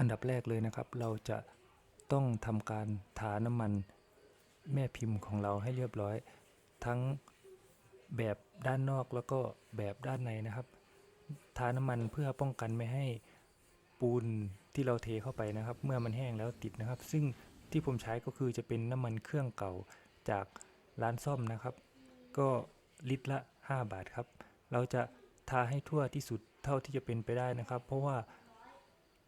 อันดับแรกเลยนะครับ เราจะต้องทำการทาน้ำมันแม่พิมพ์ของเราให้เรียบร้อย ทั้งแบบด้านนอกแล้วก็แบบด้านในนะครับ ทาน้ำมันเพื่อป้องกันไม่ให้ปูนที่เราเทเข้าไปนะครับ เมื่อมันแห้งแล้วติดนะครับ ซึ่งที่ผมใช้ก็คือจะเป็นน้ำมันเครื่องเก่าจากร้านซ่อมนะครับ ก็ลิตรละ 5 บาทครับ เราจะทาให้ทั่วที่สุดเท่าที่จะเป็นไปได้นะครับ เพราะว่า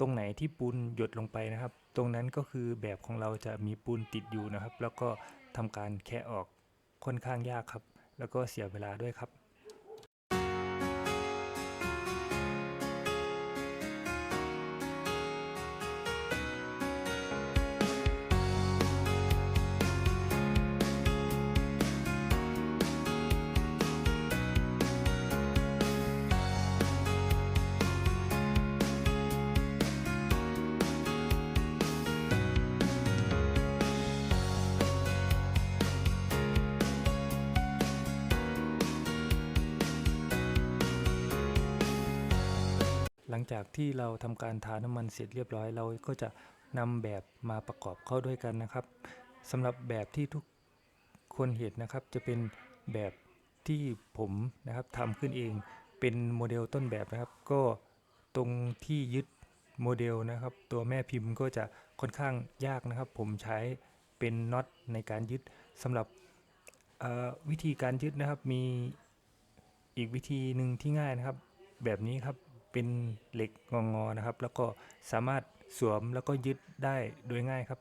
รงไหนที่ปูนหยดลงไปนะครับ ตรงนั้นก็คือแบบของเราจะมีปูนติดอยู่นะครับ แล้วก็ทำการแคะออกค่อนข้างยากครับ แล้วก็เสียเวลาด้วยครับ งจากที่เราทำการทาน้ำมันเสร็จเรียบร้อย เราก็จะนำแบบมาประกอบเข้าด้วยกันนะครับสำหรับแบบที่ทุกคนเห็นนะครับ จะเป็นแบบที่ผมนะครับทำขึ้นเองเป็นโมเดลต้นแบบนะครับ ก็ตรงที่ยึดโมเดลนะครับ ตัวแม่พิมพ์ก็จะค่อนข้างยากนะครับ ผมใช้เป็นน็อตในการยึดสำหรับวิธีการยึดนะครับมีอีกวิธีหนึ่งที่ง่ายนะครับ แบบนี้ครับ เป็นเหล็กงอๆนะครับ แล้วก็สามารถสวมแล้วก็ยึดได้โดยง่ายครับ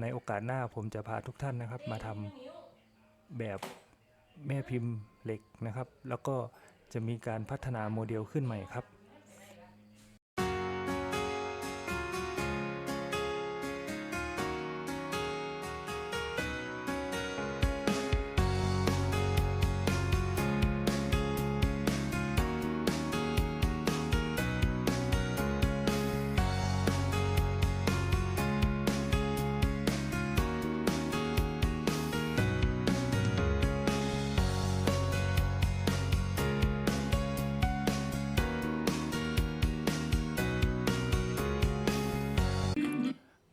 ในโอกาสหน้าผมจะพาทุกท่านนะครับ มาทำแบบแม่พิมพ์เหล็กนะครับ แล้วก็จะมีการพัฒนาโมเดลขึ้นใหม่ครับ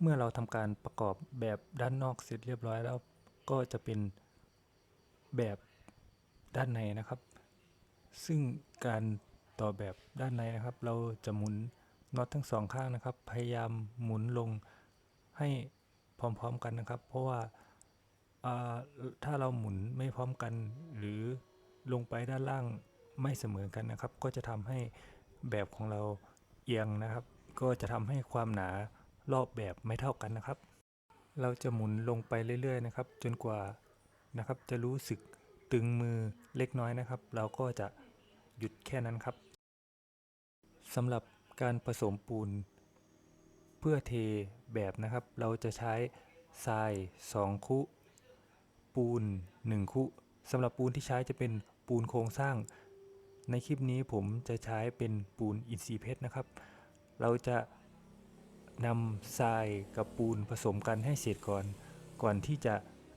เมื่อเราทำการประกอบแบบด้านนอกเสร็จเรียบร้อยแล้วก็จะเป็นแบบด้านในนะครับ ซึ่งการต่อแบบด้านในนะครับ เราจะหมุนน็อตทั้งสองข้างนะครับ พยายามหมุนลงให้พร้อมๆกันนะครับ เพราะว่าถ้าเราหมุนไม่พร้อมกันหรือลงไปด้านล่างไม่เสมอกันนะครับ ก็จะทำให้แบบของเราเอียงนะครับ ก็จะทำให้ความหนา รอบแบบไม่เท่ากันนะครับ เราจะหมุนลงไปเรื่อยๆนะครับ จนกว่านะครับจะรู้สึกตึงมือเล็กน้อยนะครับ เราก็จะหยุดแค่นั้นครับสำหรับการผสมปูน เพื่อเทแบบนะครับ เราจะใช้ทราย 2 คุ ปูน 1 คุสำหรับปูนที่ใช้จะเป็นปูนโครงสร้าง ในคลิปนี้ผมจะใช้เป็นปูนอินทรีย์เพชรนะครับ เราจะ นำทรายกับปูนผสมกันให้เสร็จก่อน ก่อนที่จะ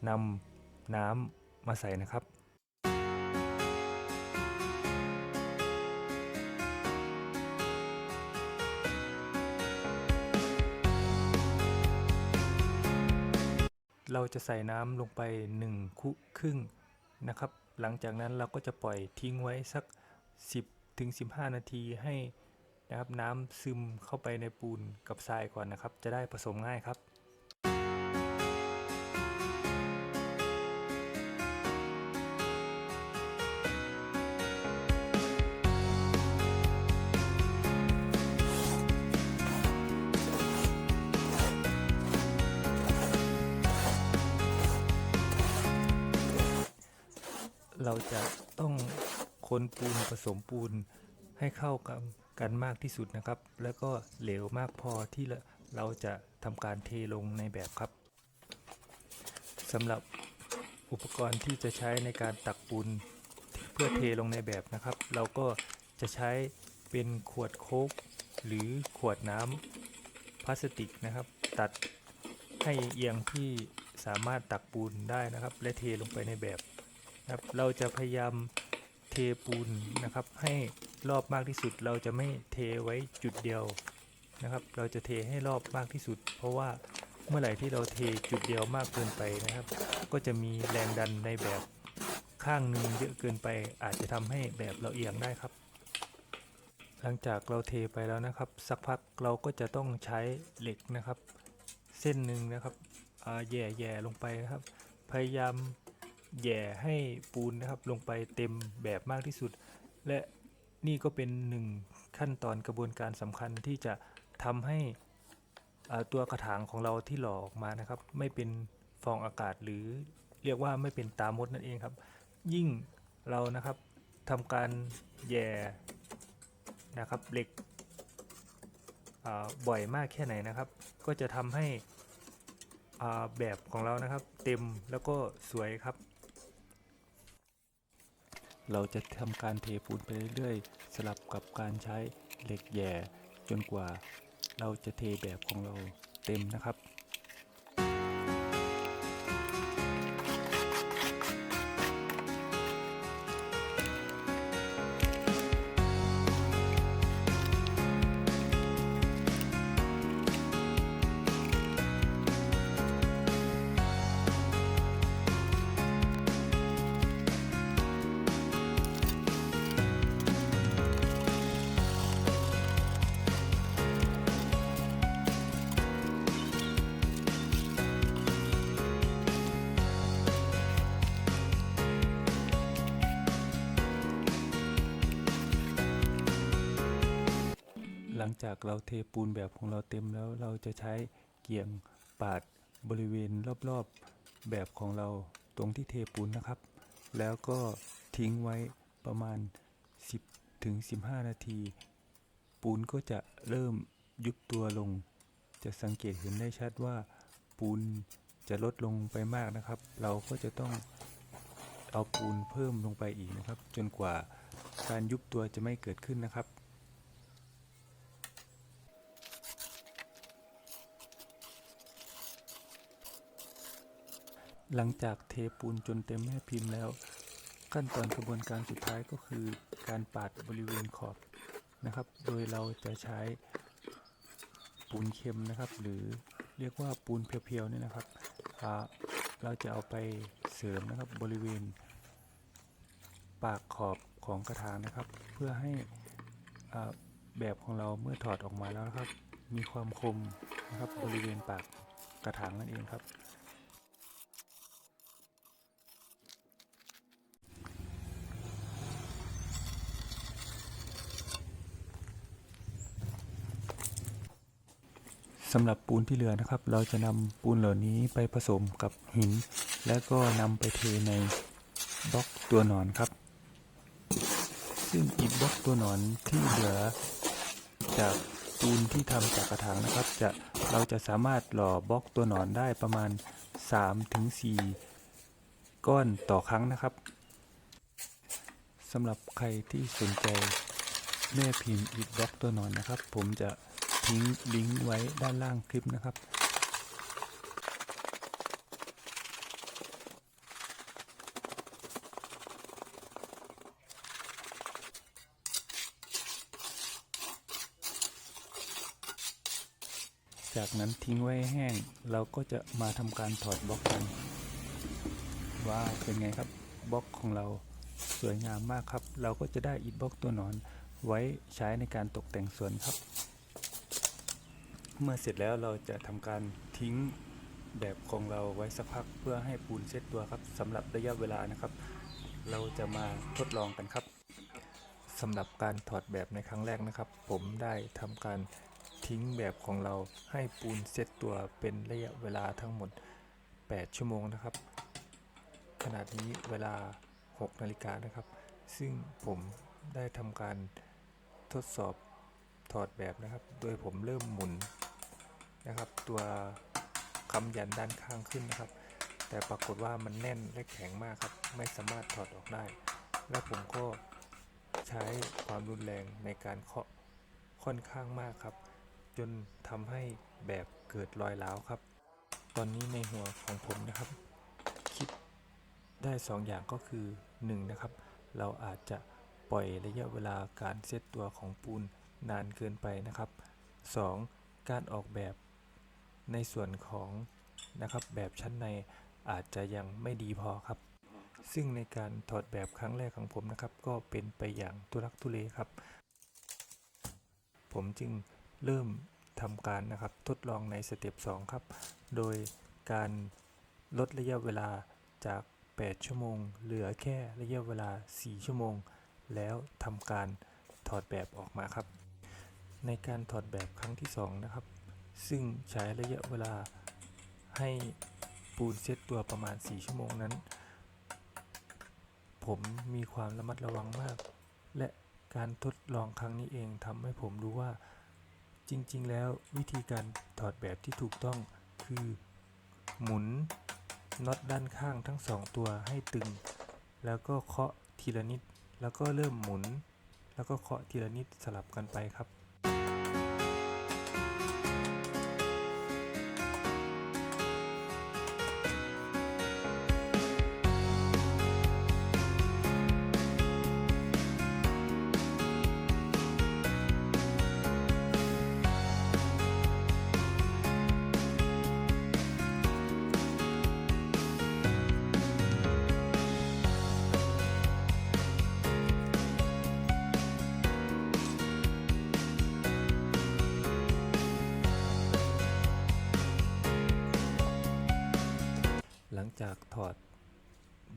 นำน้ำมาใส่นะครับเราจะใส่น้ำลงไป1คุครึ่งนะครับ หลังจากนั้นเราก็จะปล่อยทิ้งไว้สัก 10ถึง15 นาทีให้ นะครับ น้ำซึมเข้าไปในปูนกับทรายก่อนนะครับ จะได้ผสมง่ายครับเราจะต้องคนปูนผสมปูนให้เข้ากัน กันมากที่สุดนะครับ แล้วก็เหลวมากพอที่เราจะทำการเทลงในแบบครับสำหรับอุปกรณ์ที่จะใช้ในการตักปูนเพื่อเทลงในแบบนะครับ เราก็จะใช้เป็นขวดโค้กหรือขวดน้ำพลาสติกนะครับ ตัดให้เอียงที่สามารถตักปูนได้นะครับ และเทลงไปในแบบนะครับ เราจะพยายามเทปูนนะครับให้ รอบมากที่สุด เราจะไม่เทไว้จุดเดียวนะครับ เราจะเทให้รอบมากที่สุด เพราะว่าเมื่อไหร่ที่เราเทจุดเดียวมากเกินไปนะครับ ก็จะมีแรงดันในแบบข้างหนึ่งเยอะเกินไป อาจจะทำให้แบบเราเอียงได้ครับ หลังจากเราเทไปแล้วนะครับ สักพักเราก็จะต้องใช้เหล็กนะครับ เส้นหนึ่งนะครับแย่แย่ลงไปนะครับ พยายามแย่ให้ปูนนะครับลงไปเต็มแบบมากที่สุด และ นี่ก็เป็นหนึ่งขั้นตอนกระบวนการสำคัญที่จะทำให้ตัวกระถางของเราที่หล่อออกมานะครับ ไม่เป็นฟองอากาศหรือเรียกว่าไม่เป็นตามดนั่นเองครับ ยิ่งเรานะครับทำการแย่นะครับเหล็กบ่อยมากแค่ไหนนะครับ ก็จะทำให้แบบของเรานะครับ เต็มแล้วก็สวยครับ เราจะทำการเทปูนไปเรื่อยๆ สลับกับการใช้เหล็กแหย่จนกว่า เราจะเทแบบของเราเต็มนะครับ งจากเราเทปูนแบบของเราเต็มแล้วเราจะใช้เกี่ยงปาดบริเวณรอบๆแบบของเราตรงที่เทปูนนะครับ แล้วก็ทิ้งไว้ประมาณ 10ถึง15 นาที ปูนก็จะเริ่มยุบตัวลง จะสังเกตเห็นได้ชัดว่า ปูนจะลดลงไปมากนะครับ เราก็จะต้องเอาปูนเพิ่มลงไปอีกนะครับ จนกว่าการยุบตัวจะไม่เกิดขึ้นนะครับ หลังจากเทปูนจนเต็มแม่พิมพ์แล้ว ขั้นตอนกระบวนการสุดท้ายก็คือการปาดบริเวณขอบนะครับ โดยเราจะใช้ปูนเค็มนะครับ หรือเรียกว่าปูนเพียวๆนี่นะครับเราจะเอาไปเสริมนะครับบริเวณ ปากขอบของกระถางนะครับ เพื่อให้แบบของเราเมื่อถอดออกมาแล้วนะครับ มีความคมนะครับบริเวณปากกระถางนั่นเองครับ สำหรับปูนที่เหลือนะครับ เราจะนำปูนเหล่านี้ไปผสมกับหิน แล้วก็นำไปเทในบล็อกตัวหนอนครับ ซึ่งอีกบล็อกตัวหนอนที่เหลือจากปูนที่ทำจากกระถางนะครับ จะเราจะสามารถหล่อบล็อกตัวหนอนได้ประมาณ 3-4 ก้อนต่อครั้งนะครับสำหรับใครที่สนใจแม่พิมพ์อีกบล็อกตัวหนอนนะครับ ผมจะ ทิ้งลิงก์ไว้ด้านล่างคลิปนะครับ จากนั้นทิ้งไว้แห้ง เราก็จะมาทำการถอดบล็อกกันว้าเป็นไงครับบล็อกของเราสวยงามมากครับ เราก็จะได้อิฐบล็อกตัวหนอนไว้ใช้ในการตกแต่งสวนครับ เมื่อเสร็จแล้วเราจะทำการทิ้งแบบของเราไว้สักพักเพื่อให้ปูนเซตตัวครับสำหรับระยะเวลานะครับ เราจะมาทดลองกันครับสำหรับการถอดแบบในครั้งแรกนะครับ ผมได้ทำการทิ้งแบบของเราให้ปูนเซตตัวเป็นระยะเวลาทั้งหมด 8 ชั่วโมงนะครับขณะนี้เวลา 6 นาฬิกานะครับ ซึ่งผมได้ทำการทดสอบถอดแบบนะครับ โดยผมเริ่มหมุน นะครับ ตัวคำยันด้านข้างขึ้นนะครับ แต่ปรากฏว่ามันแน่นและแข็งมากครับ ไม่สามารถถอดออกได้ และผมก็ใช้ความรุนแรงในการเคาะค่อนข้างมากครับ จนทำให้แบบเกิดรอยร้าวครับ ตอนนี้ในหัวของผมนะครับ คิดได้2อย่างก็คือ 1 นะครับ เราอาจจะปล่อยระยะเวลาการเซตตัวของปูนนานเกินไปนะครับ 2. การออกแบบ ในส่วนของนะครับแบบชั้นในอาจจะยังไม่ดีพอครับ ซึ่งในการถอดแบบครั้งแรกของผมนะครับ ก็เป็นไปอย่างทุลักทุเลครับ ผมจึงเริ่มทำการนะครับทดลองในสเต็ป2ครับ โดยการลดระยะเวลาจาก 8 ชั่วโมง เหลือแค่ระยะเวลา 4 ชั่วโมง แล้วทำการถอดแบบออกมาครับ ในการถอดแบบครั้งที่ 2 นะครับ ซึ่งใช้ระยะเวลาให้ปูนเซตตัวประมาณ 4 ชั่วโมงนั้น ผมมีความระมัดระวังมาก และการทดลองครั้งนี้เองทำให้ผมรู้ว่า จริง ๆ แล้ววิธีการถอดแบบที่ถูกต้องคือหมุนน็อตด้านข้างทั้งสองตัวให้ตึง แล้วก็เคาะทีละนิด แล้วก็เริ่มหมุน แล้วก็เคาะทีละนิดสลับกันไปครับ หลังจากถอด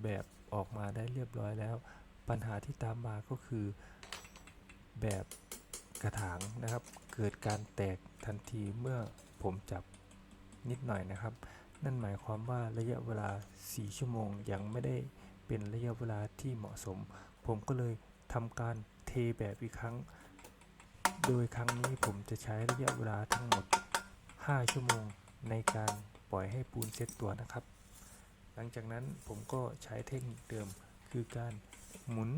แบบออกมาได้เรียบร้อยแล้ว ปัญหาที่ตามมาก็คือแบบกระถางนะครับ เกิดการแตกทันทีเมื่อผมจับนิดหน่อยนะครับ นั่นหมายความว่าระยะเวลา 4 ชั่วโมงยังไม่ได้เป็นระยะเวลาที่เหมาะสม ผมก็เลยทำการเทแบบอีกครั้ง โดยครั้งนี้ผมจะใช้ระยะเวลาทั้งหมด 5 ชั่วโมงในการปล่อยให้ปูนเซตตัวนะครับ หลังจากนั้นผมก็ใช้เทคนิคเดิม คือการหมุน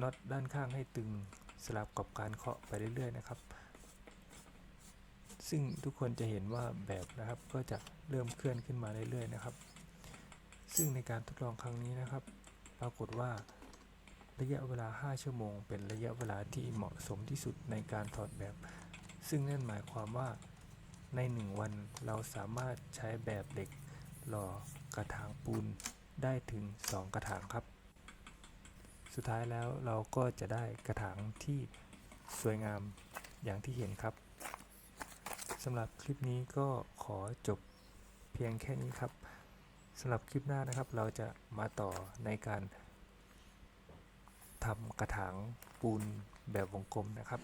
น็อตด้านข้างให้ตึงสลับกับการเคาะไปเรื่อยๆนะครับ ซึ่งทุกคนจะเห็นว่าแบบนะครับก็จะเริ่มเคลื่อนขึ้นมาเรื่อยๆนะครับ ซึ่งในการทดลองครั้งนี้นะครับ ปรากฏว่าระยะเวลา 5 ชั่วโมง เป็นระยะเวลาที่เหมาะสมที่สุดในการถอดแบบ ซึ่งนั่นหมายความว่าใน 1 วันเราสามารถใช้แบบเหล็ก หล่อกระถางปูนได้ถึง 2 กระถางครับ สุดท้ายแล้วเราก็จะได้กระถางที่สวยงามอย่างที่เห็นครับสำหรับคลิปนี้ก็ขอจบเพียงแค่นี้ครับสำหรับคลิปหน้านะครับ เราจะมาต่อในการทำกระถางปูนแบบวงกลมนะครับ